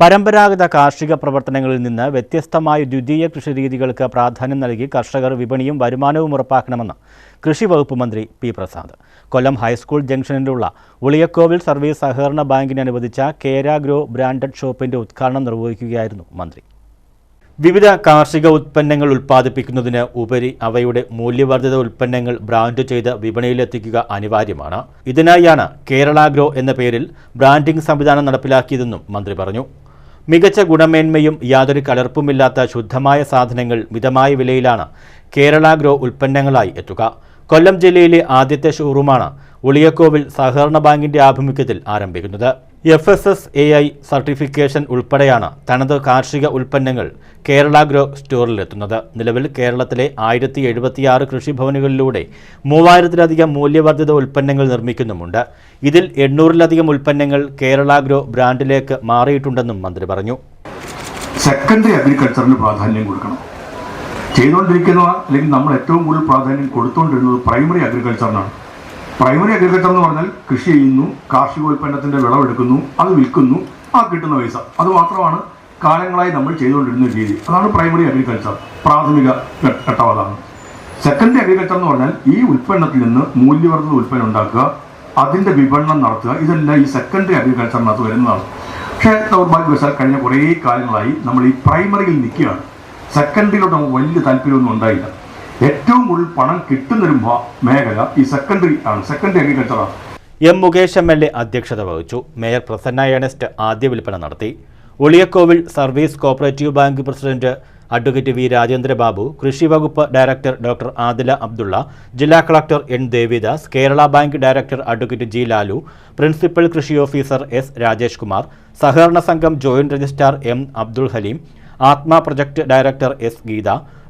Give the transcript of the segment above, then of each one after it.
പരമ്പരാഗത കാർഷിക പ്രവർത്തനങ്ങളിൽ നിന്ന് വ്യത്യസ്തമായ ദ്വിതീയ കൃഷിരീതികൾക്ക് പ്രാധാന്യം നൽകി കർഷകർ വിപണിയും വരുമാനവും ഉറപ്പാക്കണമെന്ന് കൃഷി വകുപ്പ് മന്ത്രി P Prasad. Kollam high school ജംഗ്ഷനിലുള്ള Uliyakovil service സഹകരണ ബാങ്കിന് അനുവദിച്ച കേരാഗ്രോ ബ്രാൻഡഡ് ഷോപ്പിന്റെ ഉദ്ഘാടനം നിർവഹിക്കുകയായിരുന്നു മന്ത്രി. വിവിധ കാർഷിക ഉൽപ്പന്നങ്ങൾ ഉൽപ്പാദിപ്പിക്കുന്നതിന് ഉപരി അവയുടെ മൂല്യവർദ്ധിത ഉൽപ്പന്നങ്ങൾ ബ്രാൻഡ് ചെയ്ത് വിപണിയിലെത്തിക്കുക അനിവാര്യമാണ്. ഇതിനായാണ് കേരളാഗ്രോ എന്ന പേരിൽ ബ്രാൻഡിംഗ് സംവിധാനം നടപ്പിലാക്കിയതെന്നും മന്ത്രി പറഞ്ഞു. മികച്ച ഗുണമേന്മയും യാതൊരു കലർപ്പുമില്ലാത്ത ശുദ്ധമായ സാധനങ്ങൾ മിതമായ വിലയിലാണ് കേരള ഗ്രോ ഉൽപ്പന്നങ്ങളായി എത്തുക. കൊല്ലം ജില്ലയിലെ ആദ്യത്തെ ഷോറൂമാണ് ഉളിയക്കോവിൽ സഹകരണ ബാങ്കിന്റെ ആഭിമുഖ്യത്തിൽ ആരംഭിക്കുന്നത്. F S S A I certification ഉൾപ്പെടെയാണ് തനത് കാർഷിക ഉൽപ്പന്നങ്ങൾ കേരള ഗ്രോ സ്റ്റോറിലെത്തുന്നത്. നിലവിൽ കേരളത്തിലെ ആയിരത്തി എഴുപത്തിയാറ് കൃഷിഭവനുകളിലൂടെ മൂവായിരത്തിലധികം മൂല്യവർദ്ധിത ഉൽപ്പന്നങ്ങൾ നിർമ്മിക്കുന്നുമുണ്ട്. ഇതിൽ എണ്ണൂറിലധികം ഉൽപ്പന്നങ്ങൾ കേരള ഗ്രോ ബ്രാൻഡിലേക്ക് മാറിയിട്ടുണ്ടെന്നും മന്ത്രി പറഞ്ഞു. സെക്കൻഡറി അഗ്രികൾച്ചറിന് പ്രാധാന്യം കൊടുക്കണം. ചെയ്തുകൊണ്ടിരിക്കുന്ന അല്ലെങ്കിൽ നമ്മൾ ഏറ്റവും കൂടുതൽ പ്രാധാന്യം കൊടുത്തുകൊണ്ടിരുന്നത് പ്രൈമറി അഗ്രികൾച്ചറിനാണ് പ്രൈമറി അഗ്രികൾച്ചർ എന്ന് പറഞ്ഞാൽ കൃഷി ചെയ്യുന്നു കാർഷികോൽപ്പന്നത്തിന്റെ വിളവെടുക്കുന്നു അത് വിൽക്കുന്നു ആ കിട്ടുന്ന പൈസ. അത് മാത്രമാണ് കാലങ്ങളായി നമ്മൾ ചെയ്തുകൊണ്ടിരുന്ന രീതി. അതാണ് പ്രൈമറി അഗ്രികൾച്ചർ പ്രാഥമിക ഘട്ടവാദമാണ് സെക്കൻഡറി അഗ്രികൾച്ചർ എന്ന് പറഞ്ഞാൽ ഈ ഉൽപ്പന്നത്തിൽ നിന്ന് മൂല്യവർദ്ധിത ഉൽപ്പന്നം ഉണ്ടാക്കുക അതിന്റെ വിപണനം നടത്തുക ഇതെല്ലാം ഈ സെക്കൻഡറി അഗ്രികൾച്ചറിനകത്ത് വരുന്നതാണ്. പക്ഷേ ദൗർഭാഗ്യവശാൽ കഴിഞ്ഞ കുറേ കാലങ്ങളായി നമ്മൾ ഈ പ്രൈമറിയിൽ നിൽക്കുകയാണ്. സെക്കൻഡറിയിലോട്ട് നമുക്ക് വലിയ താല്പര്യമൊന്നും ഉണ്ടായില്ല. ഏറ്റവും കൂടുതൽ പണം കിട്ടുന്നൊരു മേഖല ഈ സെക്കൻഡറി ആണ്. Secondary അഗ്രികൾച്ചറാണ് M Mukesh M L A അധ്യക്ഷത വഹിച്ചു. മേയർ പ്രസന്ന ഏണസ്റ്റ് ആദ്യ വിൽപ്പന നടത്തി. Oliyakkovil service cooperative bank president advocate V Rajendra Babu കൃഷി വകുപ്പ് ഡയറക്ടർ ഡോക്ടർ ആദില അബ്ദുള്ള ജില്ലാ collector N Devidas Kerala bank director advocate G Lalu principal കൃഷി ഓഫീസർ എസ് രാജേഷ് കുമാർ സഹകരണ സംഘം joint registrar M Abdul Haleem ATMA project director S Geetha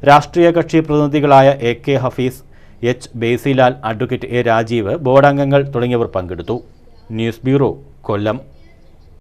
രാഷ്ട്രീയ കക്ഷി പ്രതിനിധികളായ A K Hafeez H Basilal advocate A Rajeev board അംഗങ്ങൾ തുടങ്ങിയവർ പങ്കെടുത്തു. News bureau Kollam.